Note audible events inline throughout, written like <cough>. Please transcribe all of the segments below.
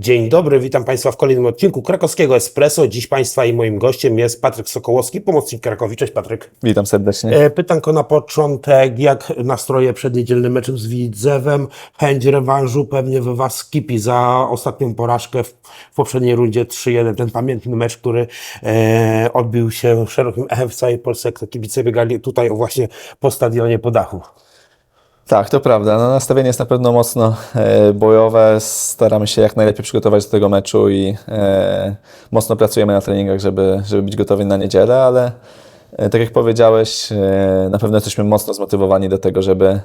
Dzień dobry, witam Państwa w kolejnym odcinku Krakowskiego Espresso. Dziś Państwa i moim gościem jest Patryk Sokołowski, pomocnik Krakowi. Cześć Patryk. Witam serdecznie. E, Pytanko na początek, jak nastroje przed niedzielnym meczem z Widzewem? Chęć rewanżu pewnie we Was kipi za ostatnią porażkę w, w poprzedniej rundzie 3-1. Ten pamiętny mecz, który e, odbił się szerokim echem w całej Polsce, jak to kibice biegali tutaj właśnie po stadionie po dachu. Tak, to prawda. No, nastawienie jest na pewno mocno e, bojowe. Staramy się jak najlepiej przygotować do tego meczu i e, mocno pracujemy na treningach, żeby, żeby być gotowi na niedzielę, ale e, tak jak powiedziałeś, e, na pewno jesteśmy mocno zmotywowani do tego, żeby,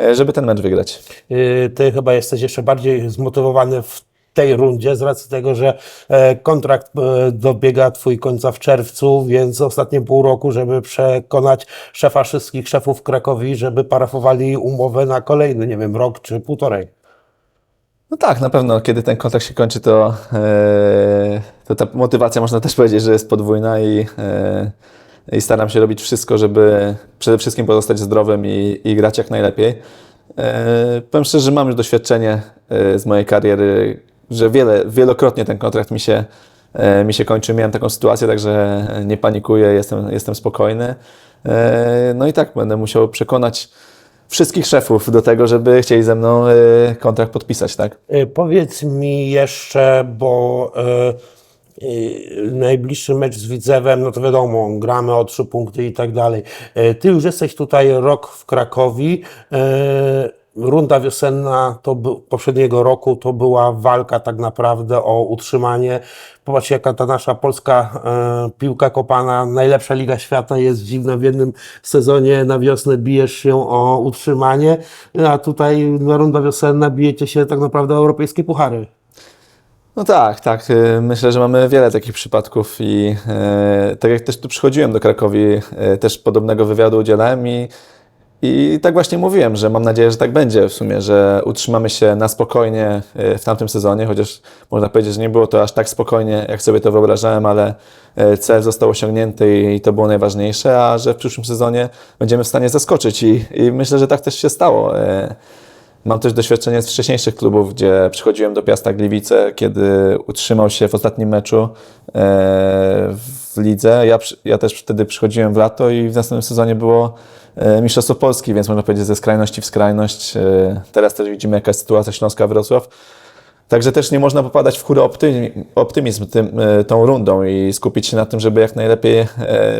e, żeby ten mecz wygrać. Y, Ty chyba jesteś jeszcze bardziej zmotywowany w tej rundzie z racji tego, że e, kontrakt e, dobiega Twój końca w czerwcu, więc ostatnie pół roku, żeby przekonać szefa wszystkich szefów Krakowi, żeby parafowali umowę na kolejny, nie wiem, rok czy półtorej. No tak, na pewno, kiedy ten kontrakt się kończy, to, e, to ta motywacja można też powiedzieć, że jest podwójna i, i staram się robić wszystko, żeby przede wszystkim pozostać zdrowym i, i grać jak najlepiej. Powiem szczerze, że mam już doświadczenie z mojej kariery, że wiele, wielokrotnie ten kontrakt mi się, e, mi się kończy. Miałem taką sytuację, także nie panikuję, jestem, jestem spokojny. E, no i tak, będę musiał przekonać wszystkich szefów do tego, żeby chcieli ze mną e, kontrakt podpisać, tak? E, Powiedz mi jeszcze, bo e, e, najbliższy mecz z Widzewem, no to wiadomo, gramy o trzy punkty i tak dalej. E, Ty już jesteś tutaj rok w Krakowi. Runda wiosenna to by, poprzedniego roku to była walka tak naprawdę o utrzymanie. Popatrz, jaka ta nasza polska e, piłka kopana, najlepsza liga świata jest dziwna. W jednym sezonie na wiosnę bijesz się o utrzymanie, a tutaj na runda wiosenna bijecie się tak naprawdę o europejskie puchary. No tak, tak. e, Myślę, że mamy wiele takich przypadków i e, tak jak też tu przychodziłem do Krakowi, e, też podobnego wywiadu udzielałem i, i tak właśnie mówiłem, że mam nadzieję, że tak będzie w sumie, że utrzymamy się na spokojnie e, w tamtym sezonie, chociaż można powiedzieć, że nie było to aż tak spokojnie, jak sobie to wyobrażałem, ale e, cel został osiągnięty i, to było najważniejsze, a że w przyszłym sezonie będziemy w stanie zaskoczyć i, i myślę, że tak też się stało. Mam też doświadczenie z wcześniejszych klubów, gdzie przychodziłem do Piasta Gliwice, kiedy utrzymał się w ostatnim meczu e, w lidze. Ja, ja też wtedy przychodziłem w lato i w następnym sezonie było e, Mistrzostwo Polski, więc można powiedzieć ze skrajności w skrajność. E, Teraz też widzimy jaka jest sytuacja Śląska-Wrocław. Także też nie można popadać w chóry optymizm, tym, tą rundą i skupić się na tym, żeby jak najlepiej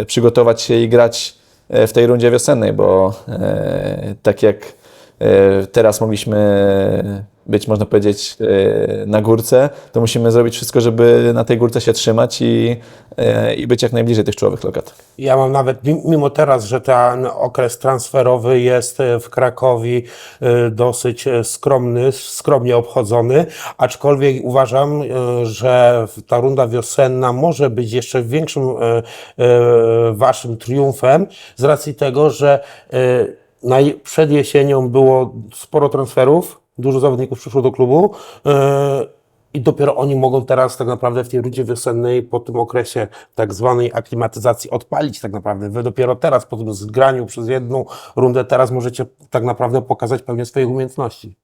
przygotować się i grać w tej rundzie wiosennej, bo tak jak teraz mogliśmy być, można powiedzieć, e, na górce, to musimy zrobić wszystko, żeby na tej górce się trzymać i, e, i być jak najbliżej tych czołowych lokat. Ja mam nawet, mi- mimo teraz, że ten okres transferowy jest e, w Krakowie e, dosyć e, skromny, skromnie obchodzony, aczkolwiek uważam, e, że ta runda wiosenna może być jeszcze większym e, e, waszym triumfem z racji tego, że e, przed jesienią było sporo transferów, dużo zawodników przyszło do klubu. e, i dopiero oni mogą teraz tak naprawdę w tej rundzie wiosennej po tym okresie tak zwanej aklimatyzacji odpalić tak naprawdę. Wy dopiero teraz po tym zgraniu przez jedną rundę teraz możecie tak naprawdę pokazać pewnie swoje umiejętności.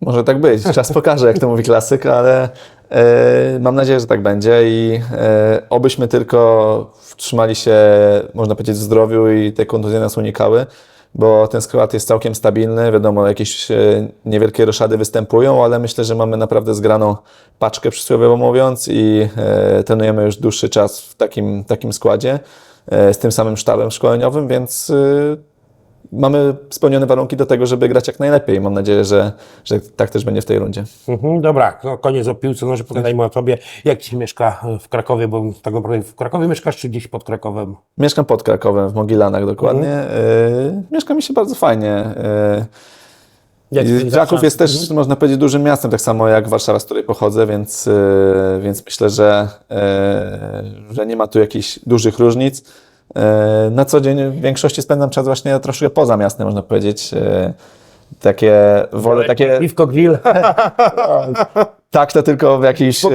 Może tak być. Czas pokaże, jak to mówi klasyk, ale e, mam nadzieję, że tak będzie i e, obyśmy tylko trzymali się, można powiedzieć, w zdrowiu i te kontuzje nas unikały, bo ten skład jest całkiem stabilny. Wiadomo, jakieś e, niewielkie roszady występują, ale myślę, że mamy naprawdę zgraną paczkę, przysłowiowo mówiąc, i e, trenujemy już dłuższy czas w takim, takim składzie e, z tym samym sztabem szkoleniowym, więc mamy spełnione warunki do tego, żeby grać jak najlepiej. Mam nadzieję, że, że tak też będzie w tej rundzie. Mhm, dobra, no koniec o piłce, no, że pogadajmy o tobie. Jak ci się mieszka w Krakowie, bo tak naprawdę w Krakowie mieszkasz czy gdzieś pod Krakowem? Mieszkam pod Krakowem, w Mogilanach dokładnie. Y, mieszka mi się bardzo fajnie. Spędzasz Kraków jest też, można powiedzieć, dużym miastem, tak samo jak Warszawa, z której pochodzę, więc, y, więc myślę, że, że nie ma tu jakichś dużych różnic. Y, Na co dzień w większości spędzam czas właśnie troszkę poza miastem, można powiedzieć. Y, Takie, wolę takie... Piwko grill. <laughs> <laughs> Tak, to tylko w jakiejś, e,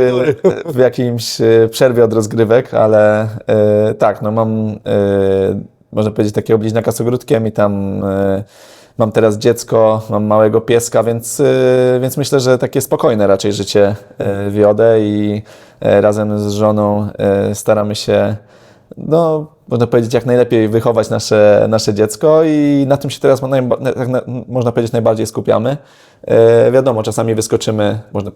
w jakimś e, przerwie od rozgrywek, ale e, tak, no mam, e, można powiedzieć, takiego bliźniaka z ogródkiem i tam e, mam teraz dziecko, mam małego pieska, więc, więc myślę, że takie spokojne raczej życie wiodę i razem z żoną staramy się, no, można powiedzieć, jak najlepiej wychować nasze, nasze dziecko i na tym się teraz na, tak na, można powiedzieć najbardziej skupiamy. Y, wiadomo, czasami wyskoczymy można,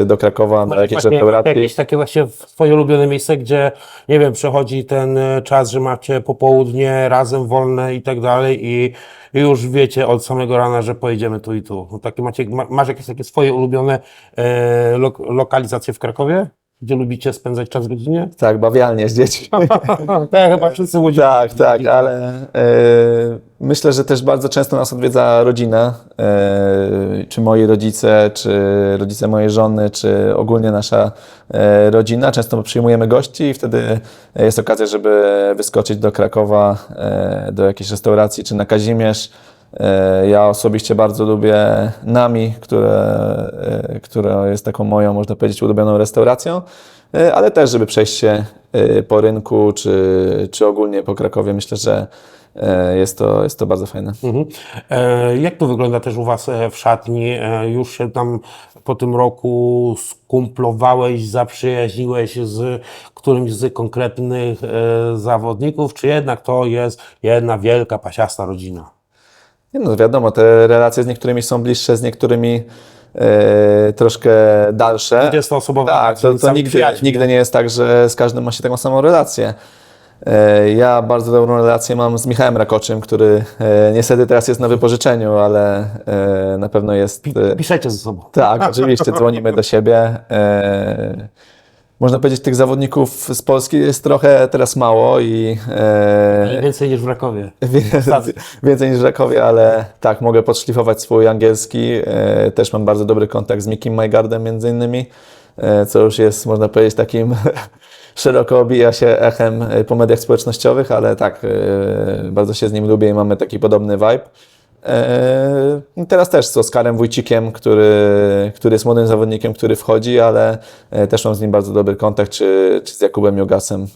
y, do Krakowa, do jakiejś Właśnie restauracji. Jakieś takie właśnie swoje ulubione miejsce, gdzie, nie wiem, przechodzi ten e, czas, że macie popołudnie razem wolne i tak dalej i i już wiecie od samego rana, że pojedziemy tu i tu. No Takie macie, ma, masz jakieś takie swoje ulubione e, lok, lokalizacje w Krakowie? Gdzie lubicie spędzać czas w rodzinie? Tak, bawialnie z dziećmi. <laughs> tak, chyba wszyscy ludzie. <laughs> Tak, tak, ale e, myślę, że też bardzo często nas odwiedza rodzina, e, czy moi rodzice, czy rodzice mojej żony, czy ogólnie nasza e, rodzina. Często przyjmujemy gości i wtedy jest okazja, żeby wyskoczyć do Krakowa, e, do jakiejś restauracji, czy na Kazimierz. E, Ja osobiście bardzo lubię Nami, które, e, która jest taką moją, można powiedzieć, ulubioną restauracją, e, ale też, żeby przejść się po rynku, czy, czy ogólnie po Krakowie. Myślę, że jest to, jest to bardzo fajne. Mhm. Jak to wygląda też u Was w szatni? Już się tam po tym roku skumplowałeś, zaprzyjaźniłeś z którymś z konkretnych zawodników, czy jednak to jest jedna wielka, pasiasta rodzina? Nie No wiadomo, te relacje z niektórymi są bliższe, z niektórymi e, troszkę dalsze. 20-osobowa Tak, to, to nigdy, nigdy nie jest tak, że z każdym ma się taką samą relację. E, Ja bardzo dobrą relację mam z Michałem Rakoczym, który e, niestety teraz jest na wypożyczeniu, ale na pewno jest. Piszecie ze sobą. Tak, oczywiście, dzwonimy do siebie. Można powiedzieć, tych zawodników z Polski jest trochę teraz mało i e, Więcej niż w Rakowie. Wie- <laughs> Więcej niż w Rakowie, ale tak, mogę podszlifować swój angielski. E, Też mam bardzo dobry kontakt z Mikim Majgardem między innymi, e, co już jest, można powiedzieć, takim <laughs> szeroko obija się echem po mediach społecznościowych, ale tak, e, bardzo się z nim lubię i mamy taki podobny vibe. E, i Teraz też z Oskarem Wójcikiem, który, który jest młodym zawodnikiem, który wchodzi, ale e, też mam z nim bardzo dobry kontakt, czy, czy z Jakubem Jogasem.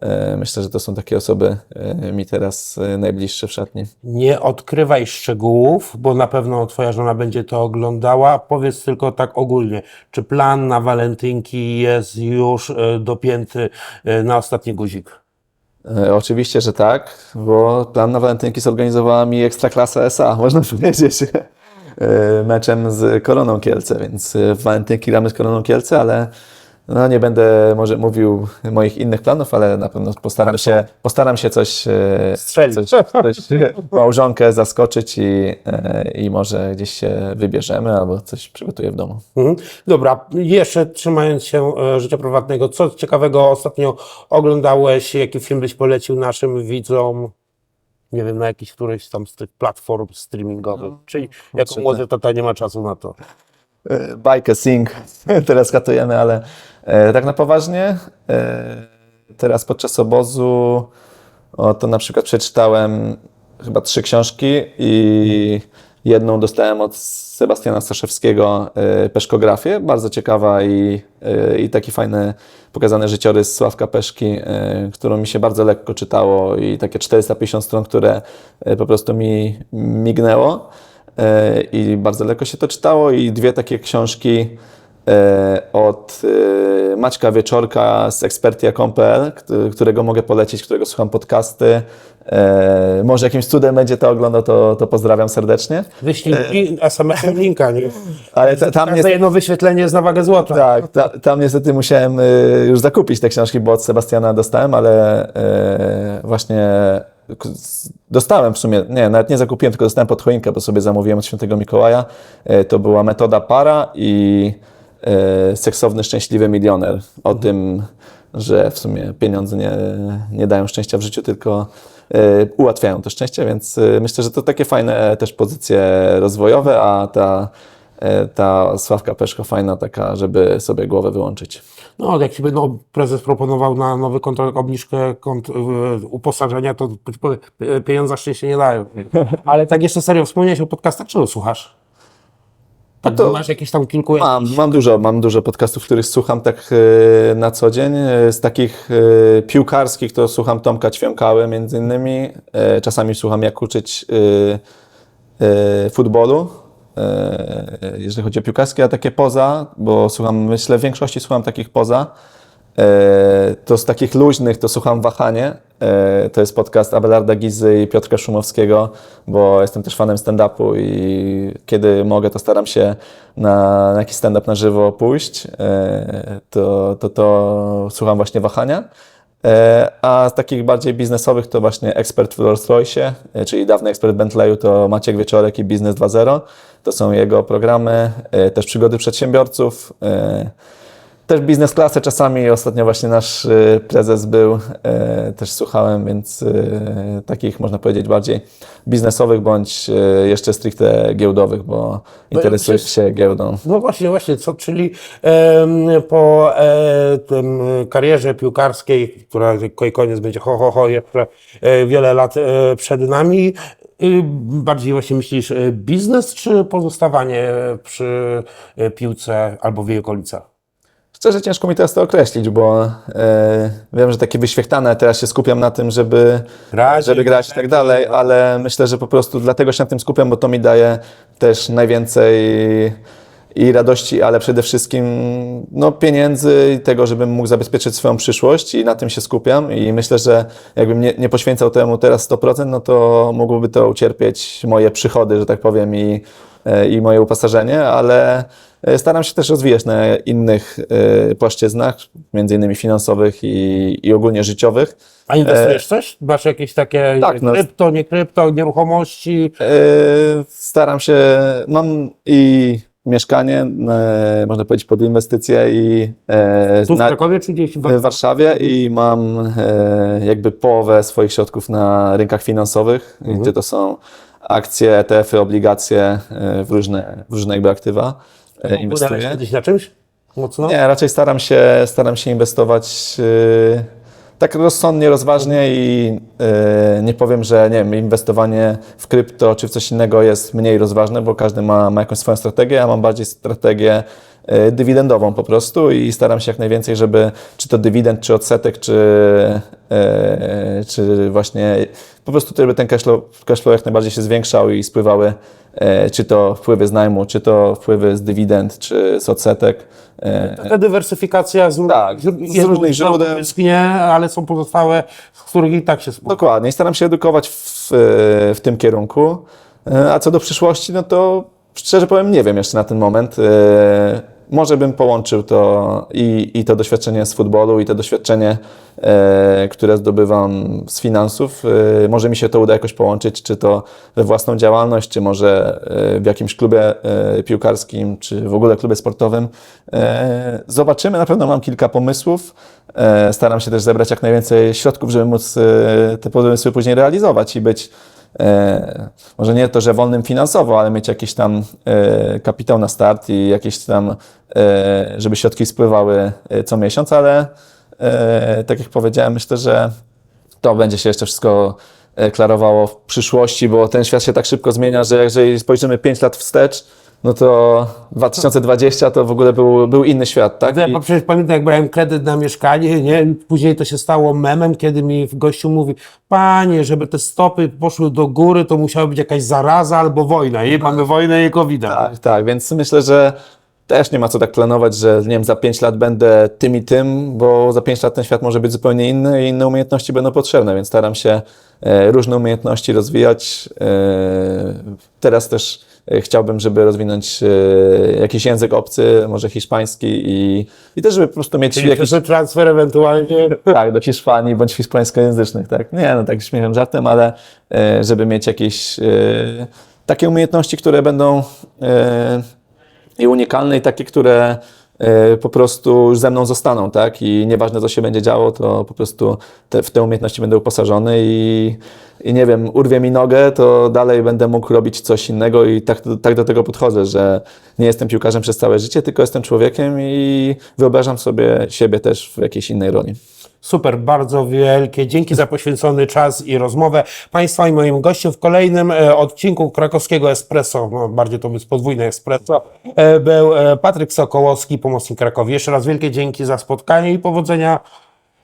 E, Myślę, że to są takie osoby e, mi teraz e, najbliższe w szatni. Nie odkrywaj szczegółów, bo na pewno Twoja żona będzie to oglądała. Powiedz tylko tak ogólnie, czy plan na walentynki jest już e, dopięty e, na ostatni guzik? E, Oczywiście, że tak, bo plan na walentynki zorganizowała mi Ekstraklasa SA, <laughs> można powiedzieć, e, meczem z Koroną Kielce, więc e, w walentynki gramy z Koroną Kielce, ale no nie będę może mówił moich innych planów, ale na pewno postaram się, postaram się coś, e, Strzelić. coś, coś <laughs> małżonkę zaskoczyć i, e, i może gdzieś się wybierzemy albo coś przygotuję w domu. Mhm. Dobra, jeszcze trzymając się e, życia prywatnego, co ciekawego ostatnio oglądałeś, jaki film byś polecił naszym widzom? Nie wiem, na jakiś którejś tam z tych platform streamingowych. Czyli jako czy młody tata nie ma czasu na to. E, bajkę Sing <laughs> teraz katujemy, ale e, tak na poważnie, e, teraz podczas obozu o, to na przykład przeczytałem chyba trzy książki i jedną dostałem od Sebastiana Staszewskiego Peszkografię, bardzo ciekawa i, i taki fajny pokazany życiorys Sławka Peszki, którą mi się bardzo lekko czytało i takie 450 stron, które po prostu mi mignęło i bardzo lekko się to czytało i dwie takie książki e, od e, Maćka Wieczorka z ekspertia.pl, kt- którego mogę polecić, którego słucham podcasty. E, Może jakimś cudem będzie to oglądał, to, to pozdrawiam serdecznie. Wyślij li- SMS-em linka, nie? Ale ta, tam jest, jedno wyświetlenie jest na wagę złota. tak, ta, tam niestety musiałem już zakupić te książki, bo od Sebastiana dostałem, ale właśnie dostałem w sumie, nie, nawet nie zakupiłem, tylko dostałem pod choinkę, bo sobie zamówiłem od świętego Mikołaja. Y, To była metoda para i y, seksowny, szczęśliwy milioner. O tym, że w sumie pieniądze nie, nie dają szczęścia w życiu, tylko y, ułatwiają to szczęście, więc myślę, że to takie fajne też pozycje rozwojowe, a ta E, ta Sławka Peszko fajna taka, żeby sobie głowę wyłączyć. No, jak no, prezes proponował na nowy kontrakt obniżkę kont, uposażenia, to pieniądze szczęście nie dają. <laughs> Ale tak jeszcze serio, wspomniałeś o podcastach, czego słuchasz? Tak, to- masz jakieś tam kilku... Mam, mam dużo, mam dużo podcastów, których słucham tak e, na co dzień. E, Z takich e, piłkarskich to słucham Tomka Ćwiąkały między innymi. E, Czasami słucham Jak uczyć e, futbolu, e, jeżeli chodzi o piłkarskie, a takie poza, bo słucham, myślę, w większości słucham takich poza. E, To z takich luźnych to słucham Wahanie. E, To jest podcast Abelarda Gizy i Piotrka Szumowskiego, bo jestem też fanem stand-upu i kiedy mogę, to staram się na, na jakiś stand-up na żywo pójść. E, To, to, to słucham właśnie Wahania. E, A z takich bardziej biznesowych to właśnie ekspert w Rolls-Royce, e, czyli dawny ekspert Bentleyu to Maciek Wieczorek i Biznes 2.0. To są jego programy, e, też przygody przedsiębiorców. Też biznes klasy czasami. Ostatnio właśnie nasz e, prezes był, e, też słuchałem, więc e, takich można powiedzieć bardziej biznesowych bądź jeszcze stricte giełdowych, bo interesuję przecież- się giełdą. No właśnie, właśnie, co, czyli po e, tym karierze piłkarskiej, która ko- koniec będzie ho, ho, ho, jeszcze e, wiele lat e, przed nami, y, bardziej właśnie myślisz biznes, czy pozostawanie przy piłce albo w jej okolicach? Szczerze ciężko mi teraz to określić, bo e, wiem, że takie wyświechtane, teraz się skupiam na tym, żeby Grać, żeby grać i tak dalej, ale myślę, że po prostu dlatego się na tym skupiam, bo to mi daje też najwięcej i radości, ale przede wszystkim no, pieniędzy i tego, żebym mógł zabezpieczyć swoją przyszłość i na tym się skupiam i myślę, że jakbym nie, nie poświęcał temu teraz 100%, no to mogłoby to ucierpieć moje przychody, że tak powiem i, i moje uposażenie, ale e, staram się też rozwijać na innych e, płaszczyznach, między innymi finansowych i, i ogólnie życiowych. A inwestujesz coś? Masz jakieś takie tak, no. krypto, nie krypto, nieruchomości? E, Staram się, mam i mieszkanie, e, można powiedzieć pod inwestycje i e, Tu w na, Krakowie czy gdzieś w Warszawie i mam e, jakby połowę swoich środków na rynkach finansowych, gdzie to są akcje, ETF-y, obligacje e, w różne, w różne jakby aktywa Płynąłeś inwestuję. kiedyś na czymś? Mocno? Nie, raczej staram się, staram się inwestować yy, tak rozsądnie, rozważnie i yy, nie powiem, że nie wiem, inwestowanie w krypto czy w coś innego jest mniej rozważne, bo każdy ma, ma jakąś swoją strategię, ja mam bardziej strategię dywidendową po prostu i staram się jak najwięcej, żeby czy to dywidend, czy odsetek, czy, yy, czy właśnie po prostu, żeby ten cashflow, cashflow jak najbardziej się zwiększał i spływały yy, czy to wpływy z najmu, czy to wpływy z dywidend, czy z odsetek. Yy, Ta dywersyfikacja z, Tak, z różnych źródeł. Nie, ale są pozostałe, z których i tak się spływa. Dokładnie. I staram się edukować w, w tym kierunku. E, A co do przyszłości, no to szczerze powiem, nie wiem jeszcze na ten moment. Może bym połączył to i, i to doświadczenie z futbolu, i to doświadczenie, e, które zdobywam z finansów. E, Może mi się to uda jakoś połączyć, czy to we własną działalność, czy może e, w jakimś klubie e, piłkarskim, czy w ogóle klubie sportowym. E, Zobaczymy. Na pewno mam kilka pomysłów. E, Staram się też zebrać jak najwięcej środków, żeby móc e, te pomysły później realizować i być może nie to, że wolnym finansowo, ale mieć jakiś tam e, kapitał na start i jakieś tam, e, żeby środki spływały e, co miesiąc, ale e, tak jak powiedziałem, myślę, że to będzie się jeszcze wszystko e, klarowało w przyszłości, bo ten świat się tak szybko zmienia, że jeżeli spojrzymy 5 lat wstecz, no to 2020 to w ogóle był, był inny świat, tak? Ja I- przecież pamiętam, jak brałem kredyt na mieszkanie, nie? Później to się stało memem, kiedy mi gościu mówi, panie, żeby te stopy poszły do góry, to musiała być jakaś zaraza albo wojna. I mamy wojnę i covid Tak, tak, więc myślę, że też nie ma co tak planować, że nie wiem, za 5 lat będę tym i tym, bo za 5 lat ten świat może być zupełnie inny i inne umiejętności będą potrzebne, więc staram się e, różne umiejętności rozwijać. E, teraz też e, chciałbym, żeby rozwinąć jakiś język obcy, może hiszpański i, i też, żeby po prostu mieć Czyli jakiś transfer ewentualnie. <laughs> tak, do Hiszpanii bądź hiszpańskojęzycznych, tak? Nie, no tak śmiechem, żartem, ale żeby mieć jakieś takie umiejętności, które będą i unikalne i takie, które e, po prostu już ze mną zostaną, tak? I nieważne, co się będzie działo, to po prostu te, w te umiejętności będę uposażony i, i nie wiem, urwie mi nogę, to dalej będę mógł robić coś innego i tak, tak do tego podchodzę, że nie jestem piłkarzem przez całe życie, tylko jestem człowiekiem i wyobrażam sobie siebie też w jakiejś innej roli. Super, bardzo wielkie. Dzięki za poświęcony czas i rozmowę. Państwa i moim gościem w kolejnym e, odcinku krakowskiego Espresso, no, bardziej to jest podwójne Espresso, e, był e, Patryk Sokołowski, pomocnik Krakowi. Jeszcze raz wielkie dzięki za spotkanie i powodzenia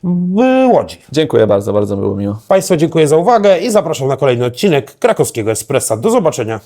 w Łodzi. Dziękuję bardzo, bardzo było miło. Państwu dziękuję za uwagę i zapraszam na kolejny odcinek krakowskiego Espressa. Do zobaczenia.